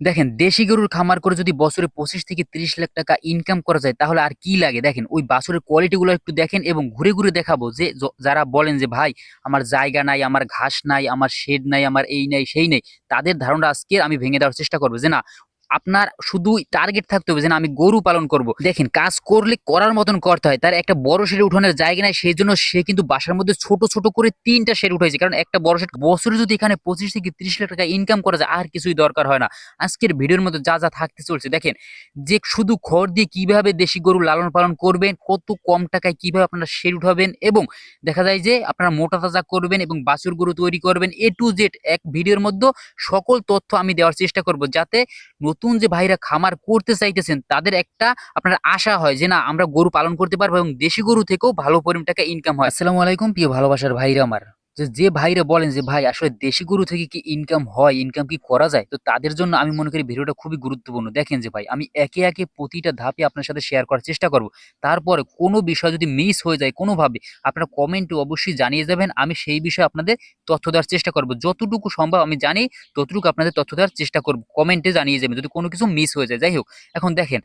দেখেন, দেশি গরুর খামার করে যদি বছরে পঁচিশ থেকে তিরিশ লাখ টাকা ইনকাম করা যায়, তাহলে আর কি লাগে? দেখেন, ওই বাছুরের কোয়ালিটিগুলো একটু দেখেন এবং ঘুরে ঘুরে দেখাবো যে যারা বলেন যে, ভাই, আমার জায়গা নাই, আমার ঘাস নাই, আমার শেড নাই, আমার এই নাই, সেই নাই, তাদের ধারণা আজকে আমি ভেঙে দেওয়ার চেষ্টা করব যে, না আপনার শুধু টার্গেট থাকতে হবে যে আমি গরু পালন করব। দেখেন, কাজ করলে করার মতন করতে হয়। তার একটা বড় শেড উঠানোর জায়গা নাই সেই জন্য সে কিন্তু বাসার মধ্যে ছোট ছোট করে তিনটা শেড উঠেছে কারণ একটা বড় শেড বছরে যদি এখানে পঁচিশ থেকে তিরিশ লাখ টাকা ইনকাম করা যায়, আর কিছুই দরকার হয় না। আজকের ভিডিওর মধ্যে যা যা থাকতে চলছে, দেখেন, যে শুধু খড় দিয়ে কীভাবে দেশি গরু লালন পালন করবেন, কত কম টাকায় কীভাবে আপনারা শেড উঠাবেন এবং দেখা যায় যে আপনারা মোটা তাজা করবেন এবং বাছুর গরু তৈরি করবেন। এ টু জেড এক ভিডিওর মধ্যে সকল তথ্য আমি দেওয়ার চেষ্টা করব, যাতে নতুন যে ভাইরা খামার করতে চাইতেছেন, তাদের একটা আপনার আশা হয় যে না, আমরা গরু পালন করতে পারব এবং দেশি গরু থেকেও ভালো পরিমাণ টাকা ইনকাম হয়। আসসালামু আলাইকুম, প্রিয় ভালোবাসার ভাইরা আমার। যে যে ভাইরা বলেন যে, ভাই, আসলে দেশি গরু থেকে কি ইনকাম হয়? ইনকাম কি করা যায়? তো তাদের জন্য আমি মনে করি ভিডিওটা খুবই গুরুত্বপূর্ণ। দেখেন যে, ভাই, আমি একে একে প্রতিটা ধাপে আপনার সাথে শেয়ার করার চেষ্টা করব। তারপরে কোনো বিষয় যদি মিস হয়ে যায় কোনোভাবে, আপনারা কমেন্টে অবশ্যই জানিয়ে যাবেন। আমি সেই বিষয়ে আপনাদের তথ্য দেওয়ার চেষ্টা করব। যতটুকু সম্ভব আমি জানি, ততটুকু আপনাদের তথ্য দেওয়ার চেষ্টা করব। কমেন্টে জানিয়ে যাবেন যদি কোনো কিছু মিস হয়ে যায়। যাই হোক, এখন দেখেন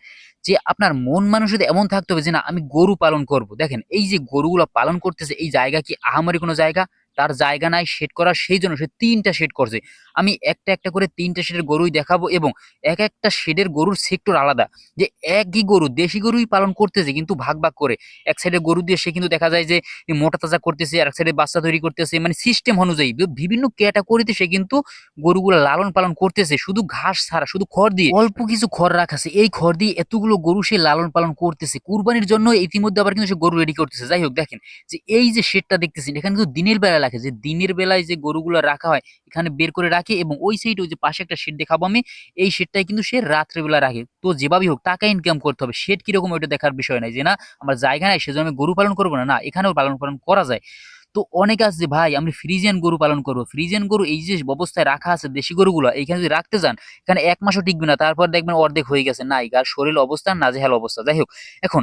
যে, আপনার মন মানুষ যদি এমন থাকতে হবে যে, না, আমি গরু পালন করব। দেখেন, এই যে গরুগুলো পালন করতেছে, এই জায়গা কি আহামারি কোনো জায়গা? তার জায়গা নাই শেড করার সেই জন্য সে তিনটা শেড করছে। আমি একটা একটা করে তিনটা শেডের গরুই দেখাবো এবং এক একটা শেডের গরুর সেক্টর আলাদা। যে একই গরু, দেশি গরুই পালন করতেছে, কিন্তু ভাগ ভাগ করে। এক সাইডে গরু দিয়ে সে কিন্তু দেখা যায় যে মোটা তাজা করতেছে আর এক সাইডে বাচ্চা তৈরি করতেছে। মানে সিস্টেম অনুযায়ী বিভিন্ন ক্যাটাগরিতে সে কিন্তু গরুগুলো লালন পালন করতেছে। শুধু ঘাস ছাড়া, শুধু খড় দিয়ে। অল্প কিছু খড় রাখাছে এই খড় দিয়ে এতগুলো গরু সে লালন পালন করতেছে। কুরবানির জন্য ইতিমধ্যে আবার কিন্তু সে গরু রেডি করতেছে। যাই হোক, দেখেন যে এই যে শেডটা দেখতেছেন, এখানে কিন্তু দিনের বেলা রাখে যে দিনের বেলায় যে গরুগুলো রাখা হয়, এখানে বের করে রাখে এবং ওই সাইড ওই যে পাশে একটা শেড দেখাবো আমি, এই শেডটাই কিন্তু সে রাত্রেবেলা রাখে। তো যেভাবেই হোক, টাকা ইনকাম করতে হবে। শেড কীরকম ওইটা দেখার বিষয় নাই যে না, আমার জায়গা নাই, সেজন্য আমি গরু পালন করব না না, এখানেও পালন পালন করা যায়। তো অনেকে আছে ভাই, আমি ফ্রিজিয়ান গরু পালন করব। ফ্রিজিয়ান গরু এই যে অবস্থায় রাখা আছে দেশি গরুগুলো এইখানে যদি রাখতে যান, এখানে এক মাসও টিকবে না, তারপর দেখবেন অর্ধেক হয়ে গেছে। নাই আর শরীর অবস্থা না, নাজেহাল অবস্থা। যাই হোক, এখন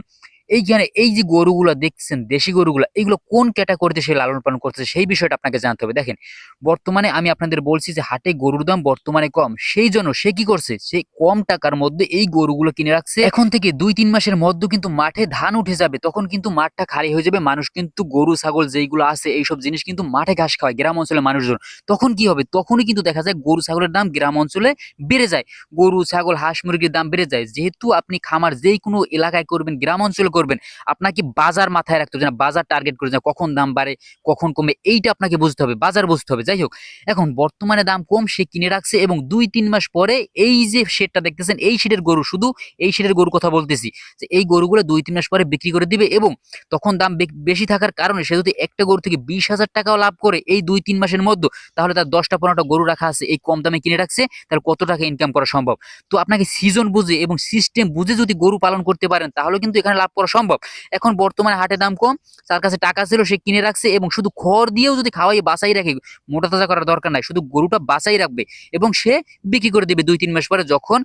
এইখানে এই যে গরুগুলো দেখছেন, দেশি গরুগুলো, এগুলো কোন ক্যাটাগরিতে সে লালন পালন করতেছে সেই বিষয়টা আপনাকে জানতে হবে। দেখেন, বর্তমানে আমি আপনাদের বলছি যে হাটে গরুর দাম বর্তমানে কম। সেই জন্য সে কি করছে? সে কম টাকার মধ্যে এই গরুগুলো কিনে রাখছে। এখন থেকে দুই তিন মাসের মধ্যে কিন্তু মাঠে ধান উঠে যাবে। তখন কিন্তু মাঠটা খালি হয়ে যাবে। মানুষ কিন্তু গরু, ছাগল যেইগুলো আছে, এইসব জিনিস কিন্তু মাঠে ঘাস খাওয়ায় গ্রাম অঞ্চলের মানুষজন। তখন কি হবে? তখনই কিন্তু দেখা যায় গরু, ছাগলের দাম গ্রাম অঞ্চলে বেড়ে যায়। গরু, ছাগল, হাঁস, মুরগির দাম বেড়ে যায়। যেহেতু আপনি খামার যেই কোনো এলাকায় করবেন, গ্রাম অঞ্চলে করবেন আপনাকে বাজার মাথায় রাখতে হবে না, বাজার টার্গেট করে যে কখন দাম বাড়ে কখন কমে এইটা আপনাকে বুঝতে হবে বাজার বুঝতে হবে। যাই হোক এখন বর্তমানে দাম কম সে কিনে রাখছে এবং দুই তিন মাস পরে এই যে শেডটা দেখতেছেন এই শেডের গরু শুধু এই শেডের গরু কথা বলতেছি যে এই গরুগুলো দুই তিন মাস পরে বিক্রি করে দিবে এবং তখন দাম বেশি থাকার কারণে সে যদি একটা গরু থেকে বিশ হাজার টাকাও লাভ করে এই দুই তিন মাসের মধ্যে তাহলে তার দশটা পনেরোটা গরু রাখা আছে এই কম দামে কিনে রাখছে তার কত টাকা ইনকাম করা সম্ভব? তো আপনাকে সিজন বুঝে এবং সিস্টেম বুঝে যদি গরু পালন করতে পারেন তাহলে কিন্তু এখানে লাভ করা সম্ভব। এখন বর্তমানে হাটে দাম কম, তার কাছে টাকা ছিল, সে কিনে রাখছে এবং শুধু খড় দিয়েও যদি খাওয়াই, বাসাই রাখে, মোটা তাজা করার দরকার নাই। শুধু গরুটা বাসাই রাখবে এবং সে বিক্রি করে দিবে দুই তিন মাস পরে। যখন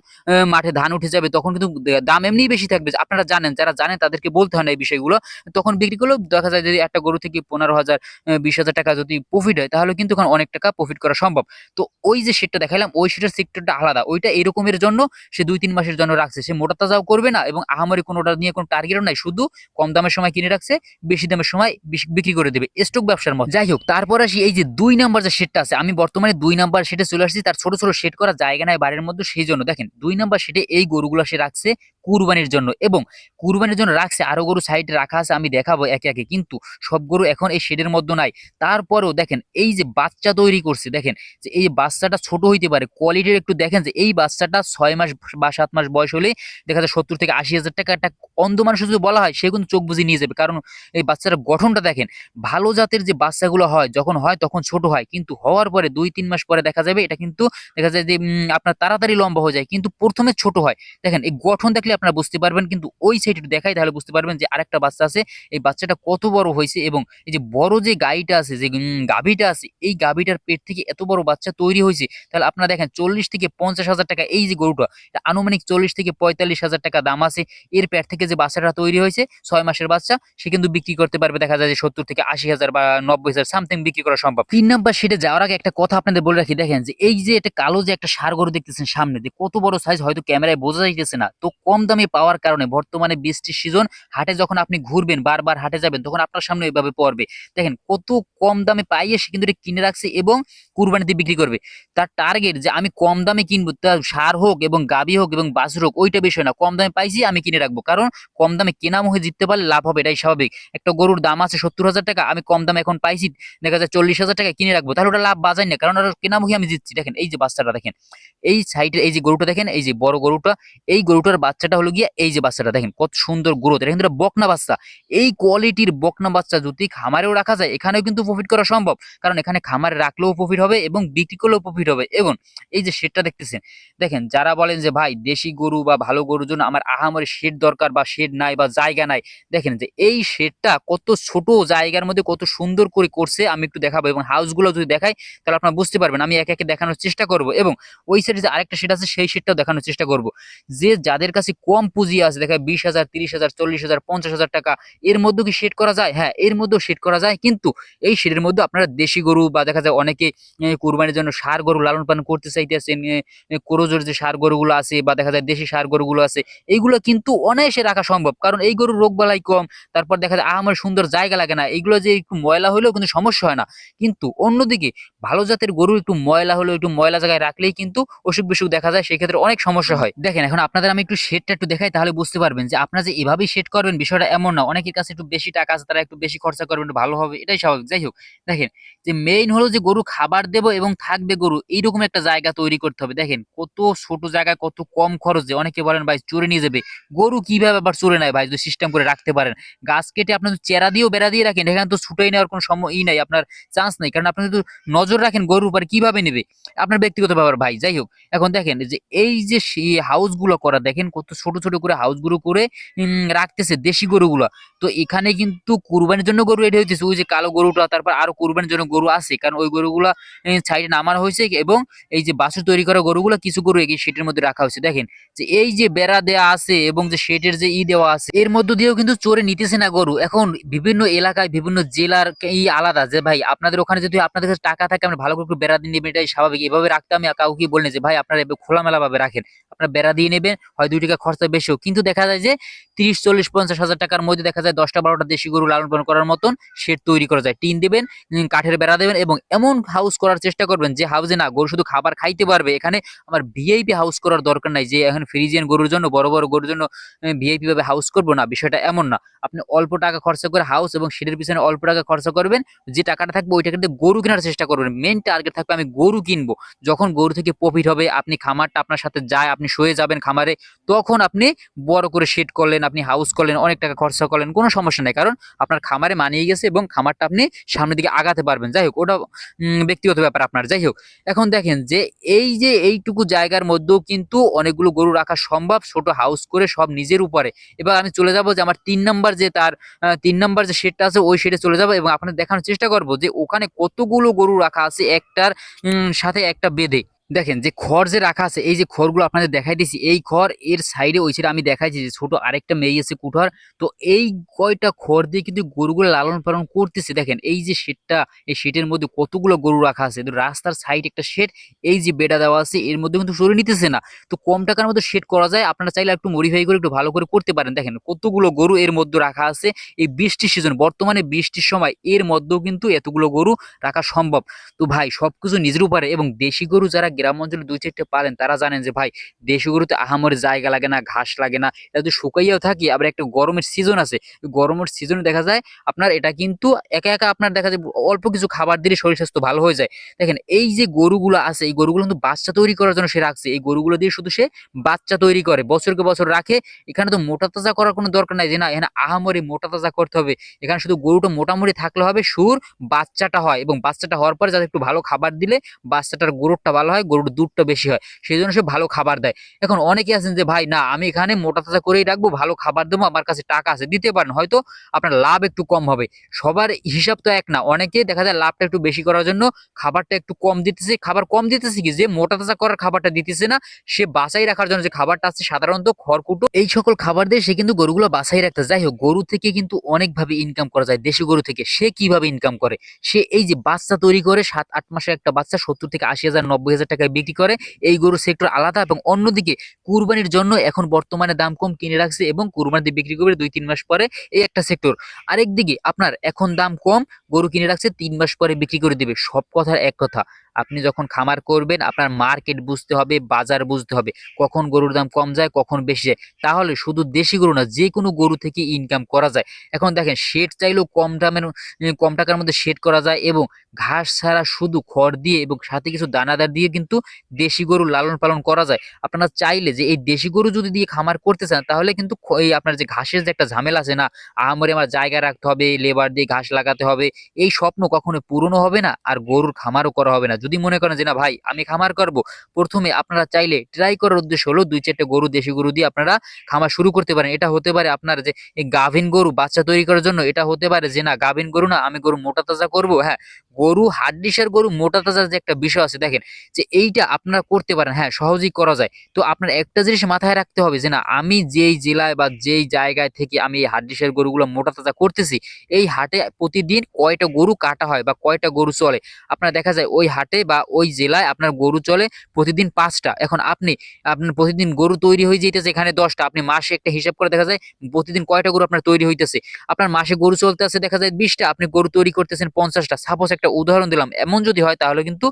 মাঠে ধান উঠে যাবে, তখন কিন্তু দাম এমনিই বেশি থাকবে। আপনারা জানেন, যারা জানেন, তাদেরকে বলতে হয় না এই বিষয়গুলো। তখন বিক্রি করলেও দেখা যায় যদি একটা গরু থেকে পনেরো হাজার বিশ হাজার টাকা যদি প্রফিট হয়, তাহলে কিন্তু ওখানে অনেক টাকা প্রফিট করা সম্ভব। তো ওই যে সেটটা দেখালাম, ওই সেটের সেক্টরটা আলাদা। ওইটা এরকমের জন্য সে দুই তিন মাসের জন্য রাখছে। সে মোটা তাজাও করবে না এবং আহামারি কোনোটা নিয়ে কোনো টার্গেটও নাই। শুধু কম দামের সময় কিনে রাখছে, বেশি দামের সময় বিক্রি করে দেবে। স্টক ব্যবসার মতো। যাই হোক, তারপর আসি এই যে দুই নাম্বার যে সেটটা আছে, আমি বর্তমানে দুই নাম্বার সেটে চলে আসছি, তার ছোট ছোট সেট করা জায়গা নাই বাড়ির মধ্যে, সেই জন্য দেখেন দুই নাম্বার সেটে এই গরুগুলো সে রাখছে কুরবানির জন্য এবং কুরবানির জন্য রাখছে, আরও গরু সাইডে রাখা আছে, আমি দেখাবো একে একে। কিন্তু সব গরু এখন এই শেডের মধ্যে নাই। তারপরেও দেখেন, এই যে বাচ্চা তৈরি করছে, দেখেন, যে এই বাচ্চাটা ছোট হইতে পারে কোয়ালিটির একটু দেখেন যে এই বাচ্চাটা ছয় মাস বা সাত মাস বয়স হলে দেখা যায় সত্তর থেকে আশি হাজার টাকা একটা অন্ধ মানুষ যদি বলা হয়, সে কিন্তু চোখ বুঝে নিয়ে যাবে। কারণ এই বাচ্চাটার গঠনটা দেখেন, ভালো জাতের যে বাচ্চাগুলো হয়, যখন হয় তখন ছোট হয়। কিন্তু হওয়ার পরে দুই, তিন মাস পরে দেখা যাবে, এটা কিন্তু দেখা যায় যে আপনার তাড়াতাড়ি লম্বা হয়ে যায়। কিন্তু প্রথমে ছোট হয়। দেখেন, এই গঠন দেখলে আপনারা বুঝতে পারবেন, কিন্তু ওই সাইড একটু দেখাই, তাহলে বুঝতে পারবেন যে আরেকটা বাচ্চা আছে। এই বাচ্চাটা কত বড় হয়েছে এবং এই যে বড় যে গাইটা আছে, যে গাভীটা আছে, এই গাভীটার পেট থেকে এত বড় বাচ্চা তৈরি হয়েছে। তাহলে আপনারা দেখেন, চল্লিশ থেকে পঞ্চাশ হাজার টাকা এই যে গরুটা আনুমানিক চল্লিশ থেকে পঁয়তাল্লিশ হাজার টাকা দাম আছে। এর পেট থেকে যে বাচ্চাটা তৈরি হয়েছে, ছয় মাসের বাচ্চা, সে কিন্তু বিক্রি করতে পারবে, দেখা যায় যে সত্তর থেকে আশি হাজার বা নব্বই হাজার সামথিং বিক্রি করা সম্ভব। তিন নাম্বার সেটা যাওয়ার আগে একটা কথা আপনাদের বলে রাখি, দেখেন যে এই যে একটা কালো যে একটা সার গরু দেখতেছেন সামনে, যে কত বড় সাইজ হয়তো ক্যামেরায় বোঝা যাইতেছে না। তো কম দামে পাওয়ার কারণে বর্তমানে বৃষ্টির সিজন হাটে যখন আপনি ঘুরবেন, বারবার হাটে যাবেন, তখন আপনার সামনে এভাবে পড়বে। দেখেন, কত কম দামে পাইয়ে সে কিন্তু কিনে রাখছে এবং কুরবানিতে বিক্রি করবে। তার টার্গেট যে আমি কম দামে কিনবো তার সার হোক এবং গাবি হোক এবং বাছুর হোক, ওইটা বিষয় না। কম দামে পাইছি, আমি কিনে রাখব। কারণ কম দামে কেনা মুখে জিততে পারলে লাভ হবে, এটাই স্বাভাবিক। একটা গরুর দাম আছে সত্তর হাজার টাকা, আমি কম দামে এখন পাইছি, দেখা যায় চল্লিশ হাজার টাকা কিনে রাখব, তাহলে ওটা লাভ বাজাই না। কারণ ওটা কেনামুখী আমি জিতছি। দেখেন, এই যে বাচ্চাটা দেখেন, এই সাইডের এই যে গরুটা দেখেন, এই যে বড় গরুটা, এই গরুটার বাচ্চাটা হলো গিয়ে এই যে বাচ্চাটা, দেখেন কত সুন্দর গ্রোথ এটা কিন্তু বকনা বাচ্চা। এই কোয়ালিটির বকনা বাচ্চা যদি খামারেও রাখা যায়, এখানেও কিন্তু প্রফিট করা সম্ভব। কারণ এখানে খামারে রাখলেও প্রফিট হবে এবং বিক্রি করলেও প্রফিট হবে। এবং এই যে শেডটা দেখতেছেন, দেখেন যারা বলেন যে, ভাই, দেশি গরু বা ভালো গরুর জন্য আমার আহামরি শেড দরকার বা শেড নাই বা জায়গা নাই। দেখেন যে এই শেডটা কত ছোট জায়গার মধ্যে কত সুন্দর করে করছে, আমি একটু দেখাবো। এবং হাউসগুলো যদি দেখাই, তাহলে আপনারা বুঝতে পারবেন, আমি একে একে দেখানোর চেষ্টা করব। এবং ওই সাইডে যে আরেকটা শেড আছে, সেই শেডটাও দেখানোর চেষ্টা করব। যে যাদের কাছে কম পুঁজি আছে, দেখা বিশ হাজার, তিরিশ হাজার, চল্লিশ হাজার, পঞ্চাশ হাজার টাকা। এর মধ্যে কি শেড করা যায়? হ্যাঁ এর মধ্যেও শেড করা যায়, কিন্তু এই শেডের মধ্যে আপনারা দেশি গরু বা দেখা যায় অনেকে কুরবানির জন্য সার গরু লালন পালন করতে চাইতেছেন কোরোজোর যে সার গরুগুলো আছে বা দেখা যায় দেশি সার গরুগুলো আছে এইগুলো কিন্তু অনায়াসে রাখা সম্ভব। কারণ এই গরুর রোগ বালাই কম, তারপর দেখা যায় আমার সুন্দর জায়গা লাগে না। এগুলো যে একটু ময়লা হলেও কিন্তু সমস্যা হয় না। কিন্তু অন্যদিকে, ভালো জাতের গরু একটু ময়লা হলেও, একটু ময়লা জায়গায় রাখলেই কিন্তু অসুখ বিসুখ দেখা যায়, সেক্ষেত্রে অনেক সমস্যা হয়। দেখেন, এখন আপনাদের আমি একটু শেডটা একটু দেখাই, তাহলে বুঝতে পারবেন যে আপনারা যে এভাবেই সেট করবেন, বিষয়টা এমন না। অনেকের কাছে একটু বেশি টাকা আছে, তারা একটু বেশি খরচা করবেন ভালো হবে, এটাই স্বাভাবিক। যাই হোক, দেখেন, যে মেইন হলো যে গরু খাবার দেবো এবং থাকবে গরু, এইরকম একটা জায়গা তৈরি করতে হবে। দেখেন, কত ছোট জায়গায় কত কম খরচে, অনেকে বলেন, ভাই, চুরে নিয়ে যাবে। গরু কীভাবে আবার চুরে নেয়, ভাই, যদি সিস্টেম করে রাখতে পারেন। গাছ কেটে আপনি যদি চেরা দিয়েও বেড়া দিয়ে রাখেন এখানে তো ছুটেই নেওয়ার কোনো সময় ই নাই, আপনার চান্স নেই। কারণ আপনি যদি নজর রাখেন গরুর উপরে, কীভাবে নেবে? আপনার ব্যক্তিগত ব্যাপার, ভাই। যাই হোক, এখন দেখেন, যে এই যে হাউসগুলো করা, দেখেন কত ছোট ছোট করে হাউসগুলো করে রাখতেছে দেশি গরুগুলো। তো এখানে কিন্তু কুরবানির জন্য গরু রেডি হইতেছে। ওই যে কালো গরুটা, তারপর আরও কুরবানির জন্য গরু আছে। কারণ ওই গরুগুলা সাইডে নামানো হয়েছে এবং এই যে বাছুর তৈরি করা গরুগুলো কিছু গরু এই শেটের মধ্যে রাখা হয়েছে। দেখেন, যে এই যে বেড়া দেওয়া আছে এবং যে শেটের যে ই দেওয়া আছে, এর মধ্য দিয়েও কিন্তু চোরে নিতেছে না গরু। এখন বিভিন্ন এলাকায়, বিভিন্ন জেলার ই আলাদা যে, ভাই, আপনাদের ওখানে যদি আপনাদের কাছে টাকা থাকে আমরা ভালো করে একটু বেড়া দিয়ে নেবেন, এটাই স্বাভাবিক। এভাবে রাখতে আমি কাউকে বলিনি যে, ভাই, আপনারা এভাবে খোলামেলা ভাবে রাখেন। আপনার বেড়া দিয়ে নেবেন, হয় দুই টাকা খরচা বেশি হোক কিন্তু দেখা যায় যে তিরিশ, চল্লিশ, পঞ্চাশ হাজার টাকার মধ্যে দেখা যায় দশটা, বারোটা দেশি গরু লালন পালন করার মতন শেড তৈরি করা যায়। টিন দেবেন কাঠের বেড়া দেবেন এবং এমন হাউস করার চেষ্টা করবেন যে হাউসে না গরু শুধু খাবার খাইতে পারবে। এখানে আমার ভিআইপি হাউস করার দরকার নাই যে এখন ফ্রিজিয়ান গরুর জন্য, বড় বড় গরুর জন্য ভিআইপি ভাবে হাউস করব না, বিষয়টা এমন না। আপনি অল্প টাকা খরচা করে হাউস এবং শেডের পিছনে অল্প টাকা খরচা করবেন, যে টাকাটা থাকবে ওই টাকাতে গরু কেনার চেষ্টা করবেন। মেন টার্গেট থাকবে আমি গরু কিনবো। যখন গরু থেকে প্রফিট হবে, আপনি খামারটা আপনার সাথে যায়, আপনি শুয়ে যাবেন খামারে, তখন আপনি বড় করে শেড করলেন, আপনি হাউস করলেন, অনেক টাকা খরচা করলেন, কোনো সমস্যা নেই। কারণ আপনার খামারে মানিয়ে গেছে এবং খামারটা আপনি সামনের দিকে আগাতে পারবেন। যাই হোক, ওটা ব্যক্তিগত ব্যাপার আপনার। যাই হোক, এখন দেখেন যে এই যে এইটুকু জায়গার মধ্যেও কিন্তু অনেকগুলো গরু রাখা সম্ভব, ছোট হাউস করে সব নিজের উপরে। এবার আমি চলে যাব যে আমার তিন নাম্বার যে তার তিন নাম্বার যে শেডটা আছে, ওই শেডে চলে যাব এবং আপনার দেখানোর চেষ্টা করব যে ওখানে কতগুলো গরু রাখা আছে, একটার সাথে একটা বেঁধে। দেখেন যে খড় যে রাখা আছে, এই যে খড়গুলো আপনাদের দেখাই দিছি এই খড় এর সাইডে ওই সাইডে আমি দেখাইছি যে ছোট আরেকটা মেয়ে আছে কুঠার। তো এই কয়টা খড় দিয়ে কিন্তু গরুগুলো লালন পালন করতেছে। দেখেন এই যে শেডটা, এই শেডের মধ্যে কতগুলো গরু রাখা আছে। তো রাস্তার সাইড একটা শেড, এই যে বেডা দেওয়া আছে, এর মধ্যে কিন্তু সরে নিতেছে না। তো কম টাকার মধ্যে শেড করা যায়, আপনারা চাইলে একটু মডিফাই করে একটু ভালো করে করতে পারেন। দেখেন কতগুলো গরু এর মধ্যে রাখা আছে, এই বৃষ্টির সিজন বর্তমানে বৃষ্টির সময় এর মধ্যেও কিন্তু এতগুলো গরু রাখা সম্ভব। তো ভাই সব কিছু নিজের উপরে এবং দেশি গরু যারা গ্রাম অঞ্চলে দুই চারটে পালেন তারা জানেন যে, ভাই, দেশি গরুতে আহামরি জায়গা লাগে না, ঘাস লাগে না, এটা শুকাইয়াও থাকি, আবার একটা গরমের সিজন আছে গরমের সিজনে দেখা যায় আপনার এটা কিন্তু একা একা আপনার দেখা যায় অল্প কিছু খাবার দিলে শরীর স্বাস্থ্য ভালো হয়ে যায়। দেখেন, এই যে গরুগুলো আছে, এই গরুগুলো কিন্তু বাচ্চা তৈরি করার জন্য সে রাখছে, এই গরুগুলো দিয়ে শুধু সে বাচ্চা তৈরি করে, বছরকে বছর রাখে, এখানে তো মোটা তাজা করার কোনো দরকার নাই যে, না, এখানে আহামরি মোটা তাজা করতে হবে, এখানে শুধু গরুটা মোটামুটি থাকলে হবে, সুর বাচ্চাটা হয়। এবং বাচ্চাটা হওয়ার পরে যাতে একটু ভালো খাবার দিলে বাচ্চাটার গ্রোথটা ভালো হয় হয় গরুর দুধটা বেশি হয় সেই জন্য সে ভালো খাবার দেয়। এখন অনেকে আছেন যে, ভাই, না, আমি এখানে মোটা তাজা করেই রাখব, ভালো খাবার দেবো, আমার কাছে টাকা আছে, দিতে পারেন, হয়তো আপনার লাভ একটু কম হবে। সবার হিসাব তো এক না, অনেকে দেখা যায় লাভটা একটু বেশি করার জন্য খাবারটা একটু কম দিতেছে, খাবার কম দিতেছে কি, যে মোটা তাজা করার খাবারটা দিতেছে না, সে বাসাই রাখার জন্য যে খাবারটা আছে, সাধারণত খড়কুটো, এই সকল খাবার দিয়ে সে কিন্তু গরুগুলো বাসাই রাখতে যাই হোক, গরু থেকে কিন্তু অনেকভাবে ইনকাম করা যায়, দেশি গরু থেকে। সে কীভাবে ইনকাম করে? সে এই যে বাচ্চা তৈরি করে, সাত, আট মাসের একটা বাচ্চা, সত্তর থেকে আশি হাজার, নব্বই হাজার টাকায় বিক্রি করে, এই গরুর সেক্টর আলাদা এবং অন্যদিকে কুরবানির জন্য এখন বর্তমানে দাম কম কিনে রাখছে এবং কুরবানিতে বিক্রি করবে দুই, তিন মাস পরে এই একটা সেক্টর আরেকদিকে আপনার এখন দাম কম, গরু কিনে রাখছে, তিন মাস পরে বিক্রি করে দেবে। সব কথার এক কথা। আপনি যখন খামার করবেন, আপনার মার্কেট বুঝতে হবে, বাজার বুঝতে হবে। কখন গরুর দাম কম যায়, কখন বেশি যায়। তাহলে শুধু দেশি গরু না যে কোনো গরু থেকে ইনকাম করা যায়। এখন দেখেন শেড চাইলেও কম দামের কম টাকার মধ্যে শেড করা যায় এবং ঘাস ছাড়া শুধু খড় দিয়ে এবং সাথে কিছু দানাদার দিয়ে কিন্তু দেশি গরু লালন পালন করা যায়। আপনারা চাইলে যে এই দেশি গরু যদি দিয়ে খামার করতে চান, তাহলে কিন্তু এই আপনার যে ঘাসের যে একটা ঝামেলা আছে না আহামরি আমার জায়গা রাখতে হবে লেবার দিয়ে ঘাস লাগাতে হবে, এই স্বপ্ন কখনো পূরণও হবে না, আর গরুর খামারও করা হবে না। যদি মনে করেন যে, না ভাই, আমি খামার করব। প্রথমে আপনারা চাইলে ট্রাই করার উদ্দেশ্য হলো দুই চারটে গরু, দেশি গরু দিয়ে আপনারা খামার শুরু করতে পারেন। এটা হতে পারে আপনার যে, এই গাভিন গরু বাচ্চা তৈরি করার জন্য, এটা হতে পারে যে, না, গাভিন গরু না, আমি গরু মোটা তাজা করব। হ্যাঁ গরু হাড্ডিসের গরু মোটা তাজার যে একটা বিষয় আছে, দেখেন যে, এইটা আপনারা করতে পারেন। হ্যাঁ সহজেই করা যায়। তো আপনার একটা জিনিস মাথায় রাখতে হবে যে, না, আমি যেই জেলায় বা যেই জায়গায় থেকে আমি এই হাড্ডিসের গরুগুলো মোটা তাজা করতেছি, এই হাটে প্রতিদিন কয়টা গরু কাটা হয় বা কয়টা গরু চলে? আপনার দেখা যায় ওই হাটে বা ওই জেলায় আপনার গরু চলে প্রতিদিন পাঁচটা। এখন আপনি, আপনার প্রতিদিন গরু তৈরি হয়ে যেতেছে এখানে দশটা। আপনি মাসে একটা হিসাব করে দেখা যায় প্রতিদিন কয়টা গরু আপনার তৈরি হইতেছে। আপনার মাসে গরু চলতে আছে দেখা যায় বিশটা, আপনি গরু তৈরি করতেছেন পঞ্চাশটা। সাপোজ একটা উদাহরণ দিলাম, এমন যদি হয় তাহলে কিন্তু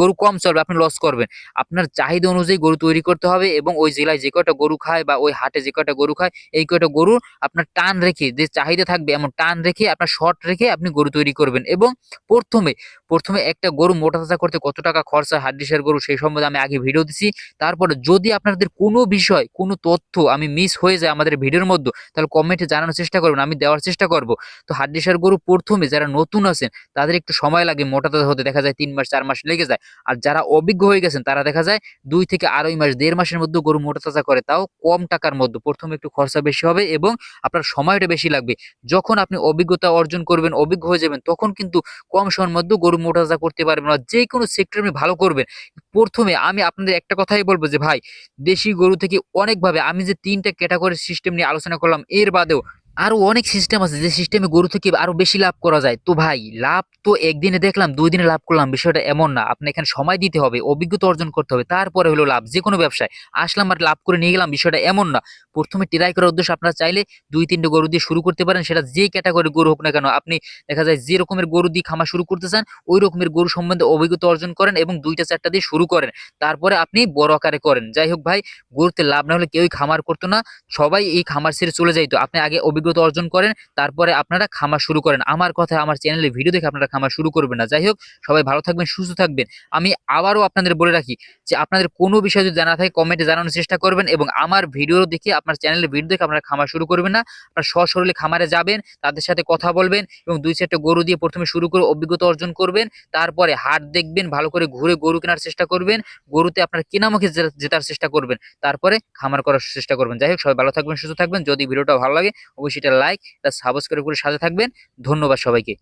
গরু কম চলবে, আপনি লস করবেন। আপনার চাহিদা অনুযায়ী গরু তৈরি করতে হবে এবং ওই জেলায় যে কয়টা গরু খায় বা ওই হাটে যে কয়টা গরু খায়, এই কয়টা গরু আপনার টান রেখে, যে চাহিদা থাকবে এমন টান রেখে, আপনার শর্ট রেখে আপনি গরু তৈরি করবেন। এবং প্রথমে প্রথমে একটা গরু মোটা করতে কত টাকা খরচা হাড্ডিসের গরু, সেই সম্বন্ধে আমি আগে ভিডিও দিছি। তারপরে যদি আপনাদের কোনো বিষয়, কোনো তথ্য আমি মিস হয়ে যায় আমাদের ভিডিওর মধ্যে, তাহলে কমেন্টে জানানোর চেষ্টা করবেন, আমি দেওয়ার চেষ্টা করব। তো হাড্ডিসার গরু প্রথমে যারা নতুন আছেন, তাদের একটু সময় লাগে, মোটা তাজা হতে। দেখা যায় তিন মাস, চার মাস লেগে যায়। আর যারা অভিজ্ঞ হয়ে গেছেন, তারা দেখা যায় দুই থেকে আড়াই মাস, দেড় মাসের মধ্যে গরু মোটা তাজা করে, তাও কম টাকার মধ্যে। প্রথমে একটু খরচা বেশি হবে এবং আপনার সময়টা বেশি লাগবে। যখন আপনি অভিজ্ঞতা অর্জন করবেন, অভিজ্ঞ হয়ে যাবেন, তখন কিন্তু কম সময়ের মধ্যে গরু মোটা তাজা করতে পারবেন। না যে কোনো সেক্টর আপনি ভালো করবেন। প্রথমে আমি আপনাদের একটা কথাই বলব যে, ভাই, দেশি গরু থেকে অনেকভাবে আমি যে তিনটা ক্যাটাগরি সিস্টেম নিয়ে আলোচনা করলাম, এর বাদেও আরও অনেক সিস্টেম আছে যে সিস্টেমে গরু থেকে আরও বেশি লাভ করা যায়। তো ভাই, লাভ তো একদিনে দেখলাম, দুই দিনে লাভ করলাম, বিষয়টা এমন না। আপনি এখানে সময় দিতে হবে, অভিজ্ঞতা অর্জন করতে হবে, তারপরে হলো লাভ। যে কোনো ব্যবসায় আসলাম আর লাভ করে নিয়ে গেলাম, বিষয়টা এমন না। প্রথমে ট্রাই করার উদ্দেশ্যে আপনারা চাইলে দুই তিনটে গরু দিয়ে শুরু করতে পারেন, সেটা যে ক্যাটাগরি গরু হোক না কেন। আপনি দেখা যায় যে রকমের গরু দিয়ে খামার শুরু করতে চান, ওই রকমের গরু সম্বন্ধে অভিজ্ঞতা অর্জন করেন এবং দুইটা চারটা দিয়ে শুরু করেন। তারপরে আপনি বড় আকারে করেন। যাই হোক ভাই, গরুতে লাভ না হলে কেউই খামার করতো না। সবাই এই খামার ছেড়ে চলে যাইতো। আপনি আগে অভিজ্ঞতা অর্জন করেন, তারপরে আপনারা খামার শুরু করেন। আমার কথা আমার চ্যানেলে ভিডিও দেখে আপনারা খামার শুরু করবেন না। যাই হোক, সবাই ভালো থাকবেন, সুস্থ থাকবেন। আমি আবারও আপনাদের বলে রাখি যে আপনাদের কোনো বিষয় যদি জানা থাকে কমেন্টে জানানোর চেষ্টা করবেন এবং আমার ভিডিও দেখে আপনার চ্যানেলে ভিডিও দেখে আপনারা খামার শুরু করবেন না। আপনার সশরীরে খামারে যাবেন, তাদের সাথে কথা বলবেন এবং দুই চারটে গরু দিয়ে প্রথমে শুরু করে অভিজ্ঞতা অর্জন করবেন। তারপরে হাট দেখবেন, ভালো করে ঘুরে গরু কেনার চেষ্টা করবেন। গরুতে আপনার কেনামুখে জেতার চেষ্টা করবেন। তারপরে খামার করার চেষ্টা করবেন। যাই হোক, সবাই ভালো থাকবেন, সুস্থ থাকবেন। যদি ভিডিওটা ভালো লাগে অবশ্যই এটা লাইক এটা সাবস্ক্রাইব করে সাথে থাকবেন। ধন্যবাদ সবাইকে।